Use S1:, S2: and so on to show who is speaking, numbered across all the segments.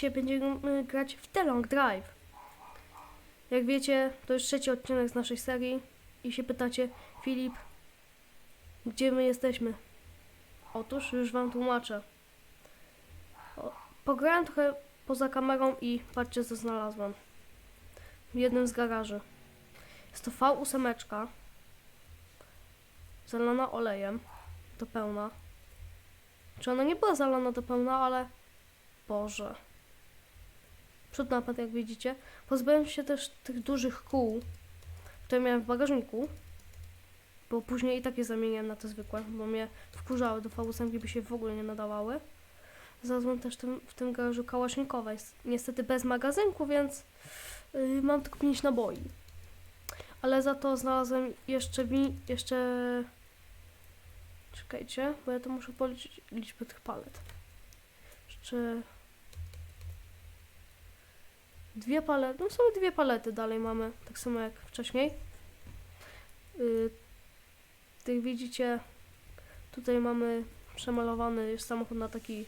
S1: tutaj AXX802 i dzisiaj będziemy grać w The Long Drive. Jak wiecie, to już trzeci odcinek z naszej serii i się pytacie, Filip, gdzie my jesteśmy? Otóż już wam tłumaczę. Pograłem trochę poza kamerą i patrzcie co znalazłem. W jednym z garaży. Jest to V8 zalana olejem do pełna. Czy ona nie była zalana do pełna, ale Boże. Przód napad, jak widzicie. Pozbyłem się też tych dużych kół, które miałem w bagażniku. Bo później i tak je zamieniłem na te zwykłe, bo mnie wkurzały do V8 by się w ogóle nie nadawały. Znalazłem też tym, w tym garażu kałasznikowa. Jest niestety bez magazynku, więc yy, mam tylko 5 naboi. Ale za to znalazłem jeszcze mi, jeszcze... Czekajcie, bo ja to muszę policzyć liczbę tych palet. Jeszcze... Dwie palety, no są dwie palety dalej mamy, tak samo jak wcześniej. Yy, tych widzicie, tutaj mamy przemalowany już samochód na taki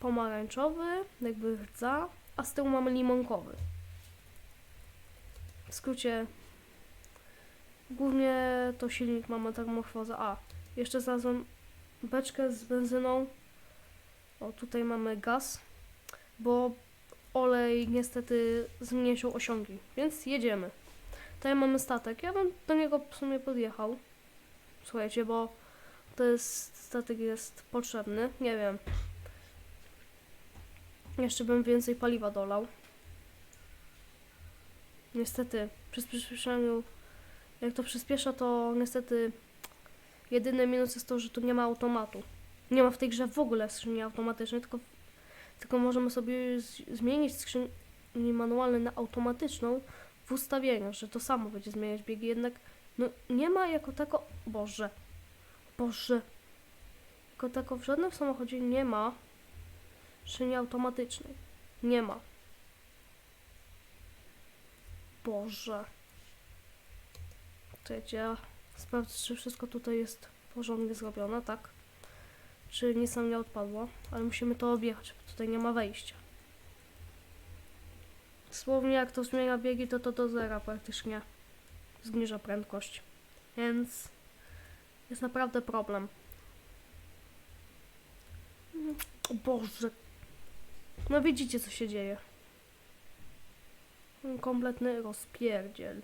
S1: pomarańczowy, jakby rdza, a z tyłu mamy limonkowy. W skrócie, głównie to silnik ma metamorfozę. A, jeszcze znalazłem beczkę z benzyną. O, tutaj mamy gaz, bo olej niestety zmniejszył osiągi, więc jedziemy. Tutaj mamy statek. Ja bym do niego w sumie podjechał. Słuchajcie, bo to jest statek jest potrzebny. Nie wiem. Jeszcze bym więcej paliwa dolał. Niestety, przy przyspieszaniu, jak to przyspiesza, to niestety jedyny minus jest to, że tu nie ma automatu. Nie ma w tej grze w ogóle skrzyni automatycznej, tylko, tylko możemy sobie zmienić skrzynię manualną na automatyczną w ustawieniach, że to samo będzie zmieniać biegi, jednak no nie ma jako tako, Boże, Boże, jako tako w żadnym samochodzie nie ma skrzyni automatycznej. Nie ma. Boże. Czekajcie, ja sprawdzę, czy wszystko tutaj jest porządnie zrobione, tak? Czy nic nam nie odpadło, ale musimy to objechać, bo tutaj nie ma wejścia. Słownie jak to zmienia biegi, to to do zera praktycznie zniża prędkość. Więc jest naprawdę problem. O Boże. No widzicie co się dzieje. Kompletny rozpierdziel.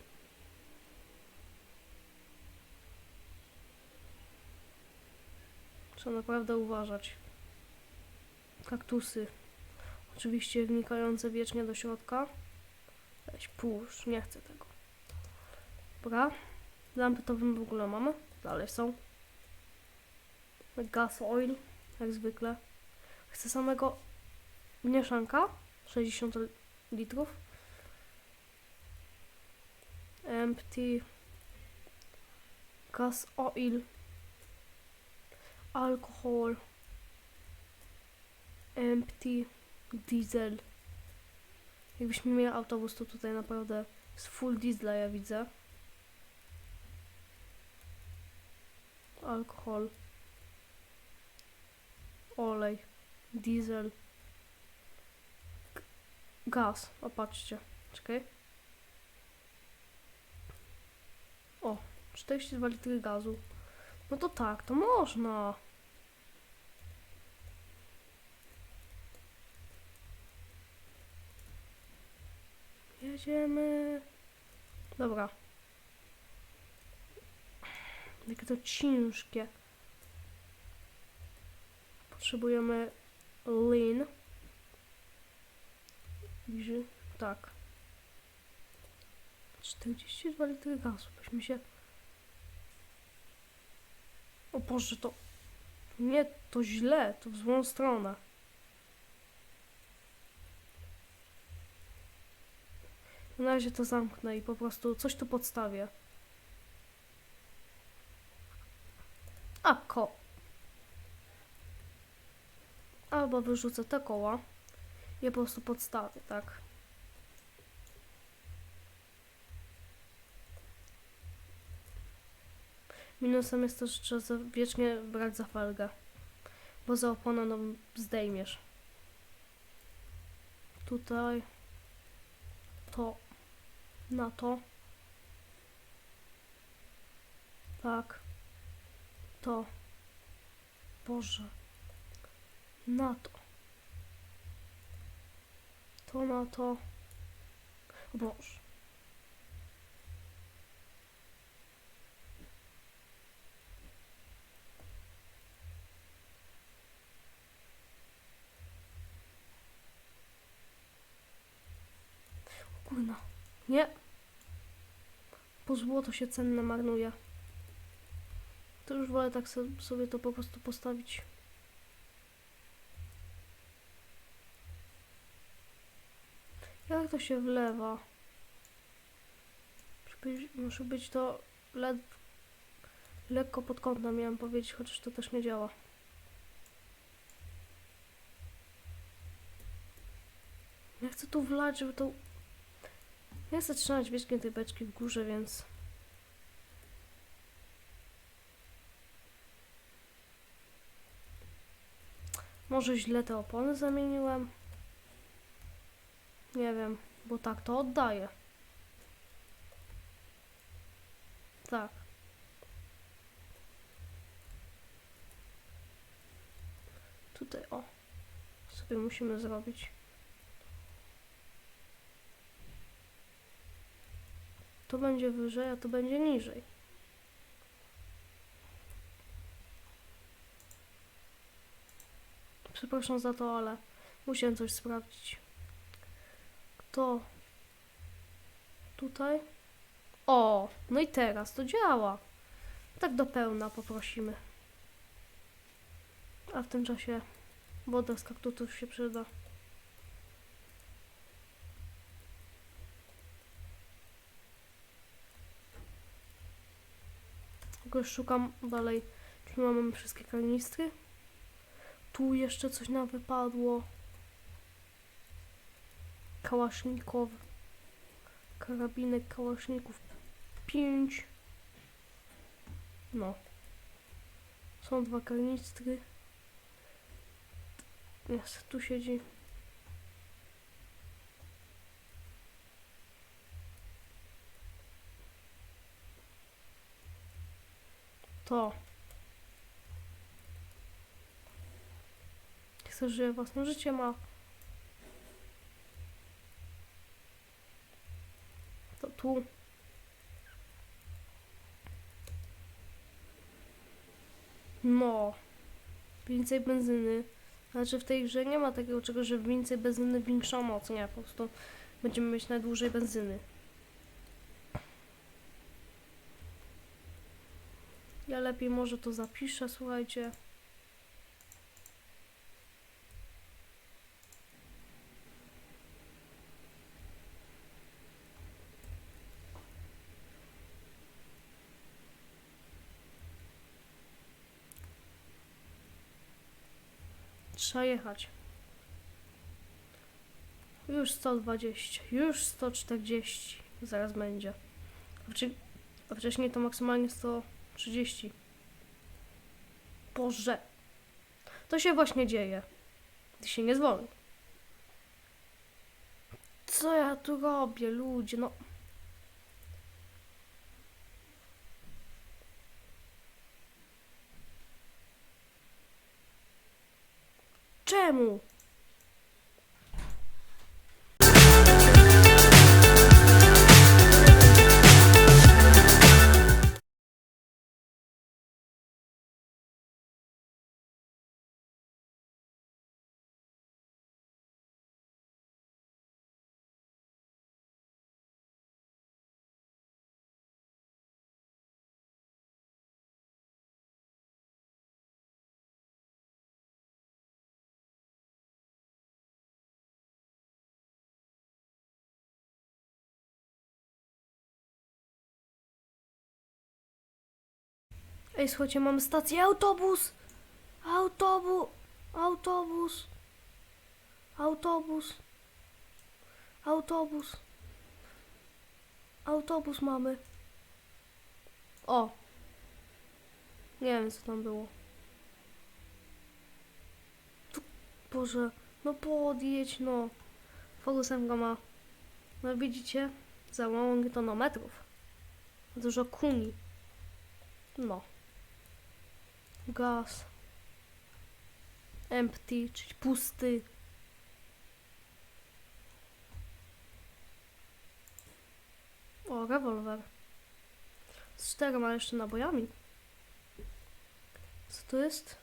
S1: Trzeba naprawdę uważać. Kaktusy. Oczywiście wnikające wiecznie do środka. Weź pusz, nie chcę tego. Dobra. Lampy to w ogóle mamy. Dalej są. Gas oil, jak zwykle. Chcę samego mieszanka. 60 litrów. Empty. Gas oil. Alkohol. Empty. Diesel. Jakbyśmy mieli autobus, to tutaj naprawdę jest full diesla, ja widzę. Alkohol. Olej. Diesel. Gaz. O, patrzcie. Czekaj. O, 42 litry gazu. No to tak, to można. Jedziemy. Dobra. Jakie to ciężkie. Potrzebujemy lin. Bliżej. Tak. 42 litry gazu. Byśmy się... O Boże, to... Nie, to źle. To w złą stronę. Na razie to zamknę i po prostu coś tu podstawię. A ko. Albo wyrzucę te koła je po prostu podstawię, tak? Minusem jest to, że trzeba wiecznie brać za felgę. Bo za oponę no zdejmiesz. Tutaj. To. Na to. Tak. To. Boże. Na to. To na to. Boże. O Kurna. Nie. Po złoto się cenne marnuje. To już wolę tak so- sobie to po prostu postawić. Jak to się wlewa? Musi być, to lekko pod kątem, miałem powiedzieć, chociaż to też nie działa. Ja chcę tu wlać, żeby to... Ja chcę trzymać wierzchnie tej beczki w górze, więc... Może źle te opony zamieniłem? Nie wiem, bo tak to oddaję. Tak. Tutaj, o. Sobie musimy zrobić. To będzie wyżej, a to będzie niżej. Przepraszam za to, ale musiałem coś sprawdzić. To tutaj. O, no i teraz to działa. Tak do pełna poprosimy. A w tym czasie woda z kaktusów się przyda. Już szukam dalej, czy mamy wszystkie kanistry. Tu jeszcze coś nam wypadło. Kałasznikow. Karabinek kałaszników 5. No. Są dwa kanistry. Jest, tu siedzi. To. Chcę, żyje własne życie ma. To tu. No. Więcej benzyny. Znaczy w tej grze nie ma takiego czegoś, że więcej benzyny większa moc. Nie, po prostu będziemy mieć najdłużej benzyny. Ja lepiej może to zapiszę, słuchajcie. Trzeba jechać. Już 120, już 140. Zaraz będzie. Wcześniej to maksymalnie 130. Boże. To się właśnie dzieje. Ty się nie zwolni. Co ja tu robię, ludzie? No. Czemu? Ej, słuchajcie, mamy stację autobus! Autobus! Autobus! Autobus! Autobus! Autobus mamy. O! Nie wiem, co tam było. Boże, no podjedź, no. Focusem go ma. No widzicie? Za mało tonometrów. Dużo kuni. No. Gaz. Empty, czyli pusty. O, rewolwer. Z czterema jeszcze nabojami. Co to jest?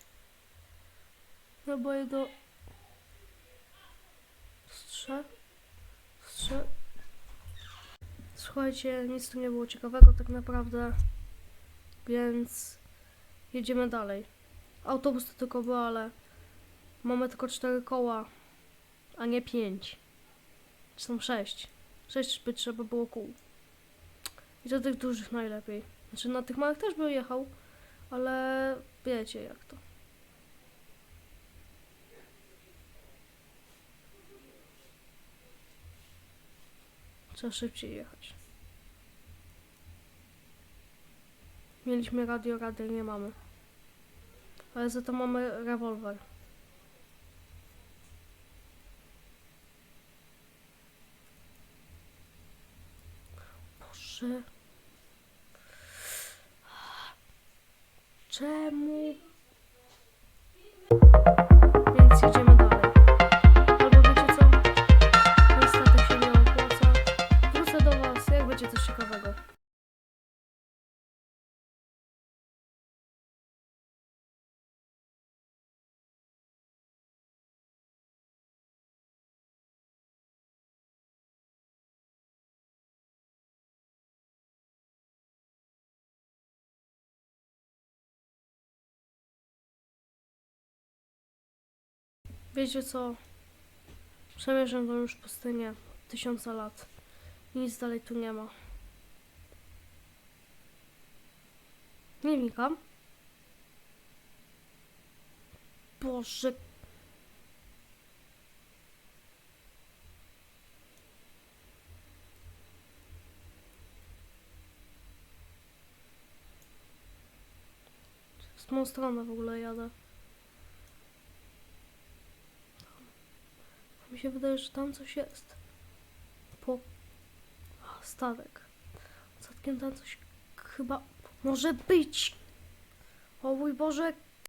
S1: Naboje do... Strze... Strze... Słuchajcie, nic tu nie było ciekawego tak naprawdę. Więc... Jedziemy dalej. Autobus to tylko był, ale... Mamy tylko cztery koła, a nie pięć. Są sześć. Sześć by trzeba było kół. I to tych dużych najlepiej. Znaczy na tych małych też by jechał, ale wiecie jak to. Trzeba szybciej jechać. Mieliśmy radio, radio nie mamy. Ale za to mamy rewolwer. Boże. Czemu? Wiecie co? Przemierzam tą już pustynię tysiąca lat. Nic dalej tu nie ma. Nie wnikam. Boże. Z tą stronę w ogóle jadę. Mi się wydaje, że tam coś jest. Po... A, statek. Statkiem tam coś chyba może być. O mój Boże,